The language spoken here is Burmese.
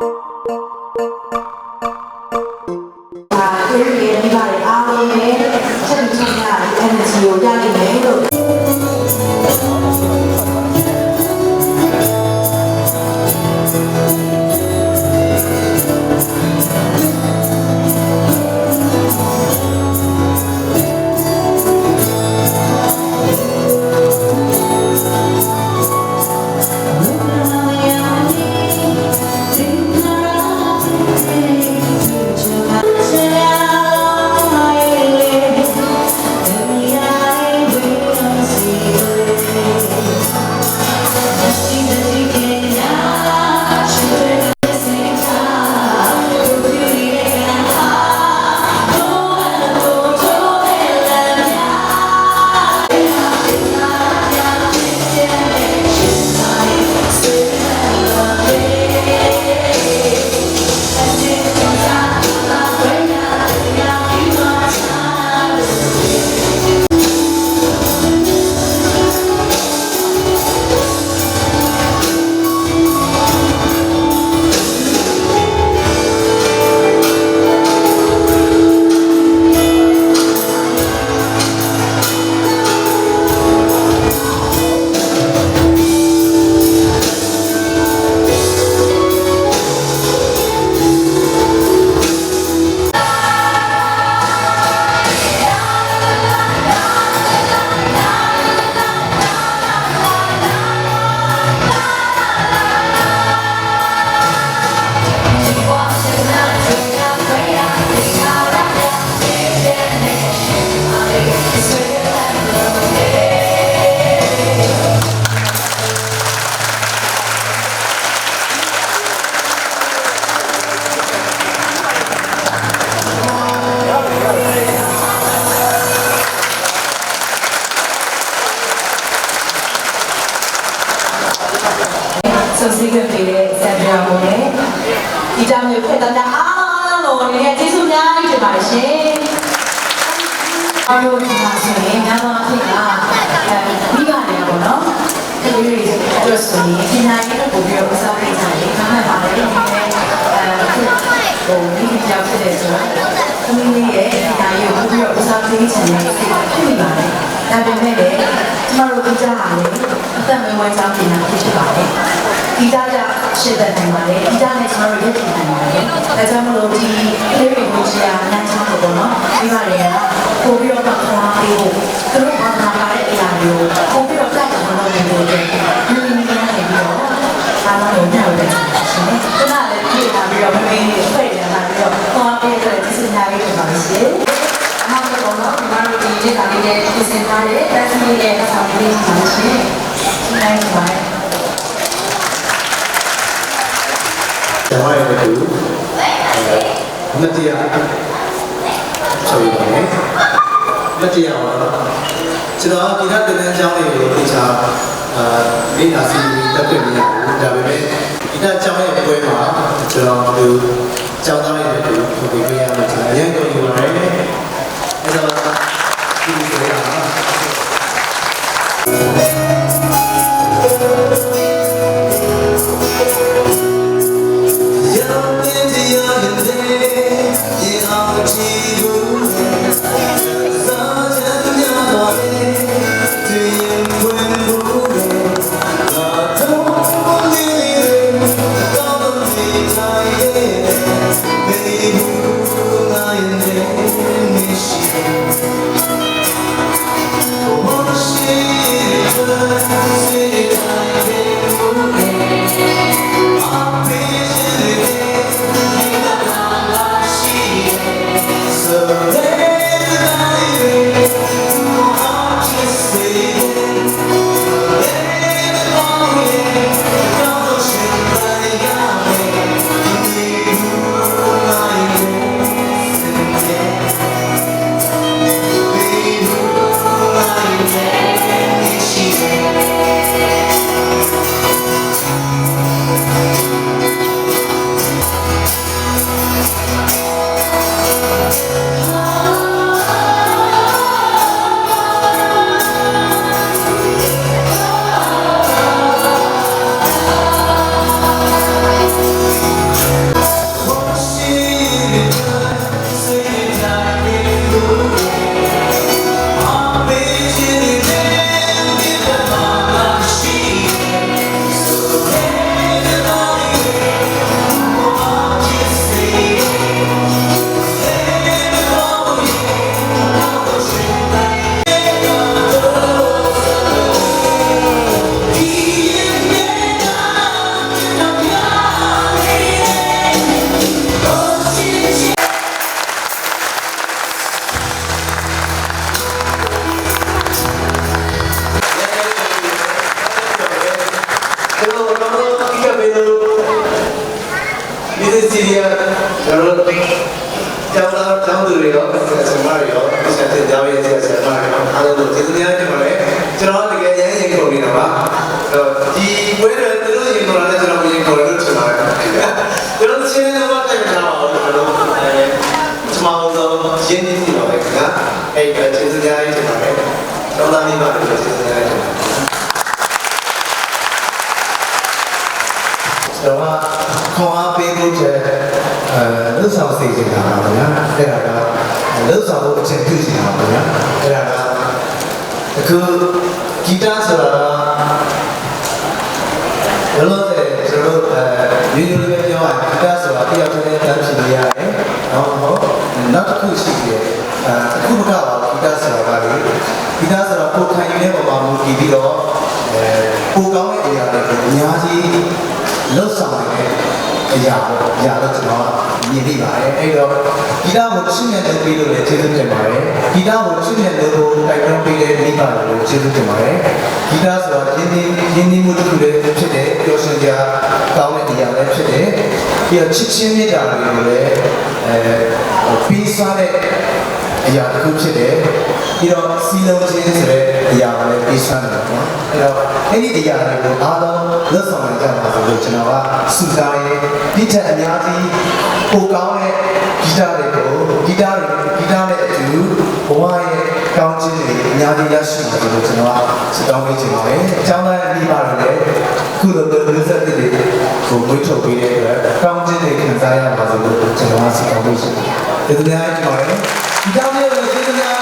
ဒါ ဆိုစီကပေးတဲ့ဆန်ဒရာမိုနဲ့ဒီကြောင့်မျိုးဖက်တာအားလုံးလည်းကျေးဇူးများကြီးတင်ပါတယ်ရှင်။အားလုံးဒီမှာဆိုရင်ညမအဖြစ်ကအဲဒီကလည်းပေါ့နော်။ဒီလိုအတွက်ဆိုရင်ဒီနိုင်ရဲ့ပုံပြီးတော့စားပေးကြတယ်။နားမှာပါတယ်ဒီနေ့အဲဟိုဒီကြောက်ဖြစ်တဲ့ဆိုတော့သမီးလေးရဲ့ဒီနိုင်ရဲ့ပုံပြီးတော့စားပေးချင်တဲ့စိတ်ဖြစ်နေပါတယ်။ဒါပေမဲ့လည်းကျမတို့ဒီကြားဟာလေအ သက်မွေးဝမ်းကြောင်းပြင်တာဖြစ်ပါတယ်။ဒီသားကြရှင်းတဲ့နိုင်ပါလေဒီသားနဲ့ကျွန်တော်တို့ရက်တည်နိုင်ပါလေဒါကြောင့်မလို့ဒီလေးတွေကိုကြာနားချဖို့ပေါ့နော်ဒီပါလေကပို့ပြီးတော့ခေါင်းပေးဖို့သူတို့ဘာသာပါတဲ့အရာမျိုးပို့ပြီးတော့ကြောက်တယ်လို့ပြောတယ်ဒီနေ့ကနေပြီးတော့အားလုံးကိုညှောက်တယ်ရှင်ခုနလည်းပြေးလာပြီးတော့မမေးနေဖွဲ့ရလာပြီးတော့ခေါင်းပေးတဲ့ဒီစညာလေးတွေပါရှင်အမှန်တော့တော့ဒီမှာဒီနေ့ကလေးနဲ့ပြင်ဆင်ထားတဲ့တန်းစီရဲ့အဆောင်လေးပါရှင် နိုင်ပါကျွန်တော်ရဲ့တူအဲမတရားဆိုရပါမယ်မတရားပါတော့ကျွန်တော်ဒီကတန်းတန်းကျောင်းလေးကိုသိချာအာလေ့လာစီတက်ပြနေရဘူးဒါပေမဲ့ဒီကကျောင်းရဲ့ပွဲမှာ ဆရာမတွေရောဆက်တဲ့ကျောင်းရဲ့ဆရာဆရာမတွေရောအားလုံးကိုကျေးဇူးများတင်ပါတယ်ကျွန်တော်တကယ်ရမ်းရင်ကုန်နေတာပါဒီပွဲတော်သူတို့ရင်ကုန်တာနဲ့ကျွန်တော်ရင်ကုန်တယ်လို့ထင်ပါတယ်ကျွန်တော်ချင်းတော့တိုင်ထားပါဦးကျွန်တော်အဲကျွန်တော်တို့ရင်းနှီးနေပါပဲခင်ဗျာအဲ့ဒါကျေးဇူးများတင်ပါတယ်ကျောင်းသားမိဘတွေကိုကျေးဇူးများတင်ပါတယ်ကျွန်တော်ကခွန်အားပေးဖို့ချက်အဲလှုပ်ဆောင်စေချင်တာပါဗျာအဲ့ဒါက လှုပ်ဆောင်ဖို့အချက်ပြုချင်တာပါဗျာအဲ့ဒါကအခုဂီတဆိုတာကဘယ်လိုလဲကျွန်တော်တို့အဲရိုးရိုးလေးပဲပြောရရင်ဂီတဆိုတာတယောက်တည်းတန်းဖြစ်နေရတယ်နော်ဟုတ်နောက်တစ်ခုရှိတယ်အဲအခုမကပါဘူးဂီတဆိုတာကလေဂီတဆိုတာကိုယ်ခံယူတဲ့ပုံမှာမူတည်ပြီးတော့အဲပိုကောင်းတဲ့အရာတွေကိုအများကြီးလှုပ်ဆောင်နေတဲ့ အရာပေါ့အရာတော့ကျွန်တော်မြင်မိပါတယ်အဲ့တော့ဂီတကိုချစ်မြတ်လုပ်ပြီးလို့လည်းကျေးဇူးတင်ပါတယ်ဂီတကိုချစ်မြတ်လုပ်ဖို့တိုက်တွန်းပေးတဲ့မိဘတွေကိုကျေးဇူးတင်ပါတယ်ဂီတဆိုတာရင်းနှီးရင်းနှီးမှုတစ်ခုလည်းဖြစ်တယ်ပျော်ရွှင်စရာကောင်းတဲ့အရာလည်းဖြစ်တယ်ပြီးတော့ချစ်ချင်းမြတ်တာတွေကိုလည်းအဲပြီးစားတဲ့ အရာတစ်ခုဖြစ်တယ်ပြီးတော့စီလုံးချင်းဆိုတဲ့အရာကိုလည်းပြီးစားတယ်ပေါ့နော်အဲ့တော့အဲ့ဒီအရာတွေကိုအားလုံးလက်ဆောင်နိုင်ကြပါစေလို့ကျွန်တော်ကစုစားရဲဒီထက်အများကြီးပိုကောင်းတဲ့ဂီတတွေကိုဂီတတွေဂီတနဲ့အတူဘဝရဲ့ကောင်းခြင်းတွေအများကြီးရရှိပါစေလို့ကျွန်တော်ကစတောင်းပေးချင်ပါတယ်အကြောင်းလည်းပြီးပါတယ်လေခုလိုမျိုးလူဆက်တွေကိုမွေးထုတ်ပေးတဲ့အတွက်ကောင်းခြင်းတွေခံစားရပါစေလို့ကျွန်တော်ကစတောင်းပေးချင်ပါတယ်ဒီနေ့ကျွန်တော် Down the other,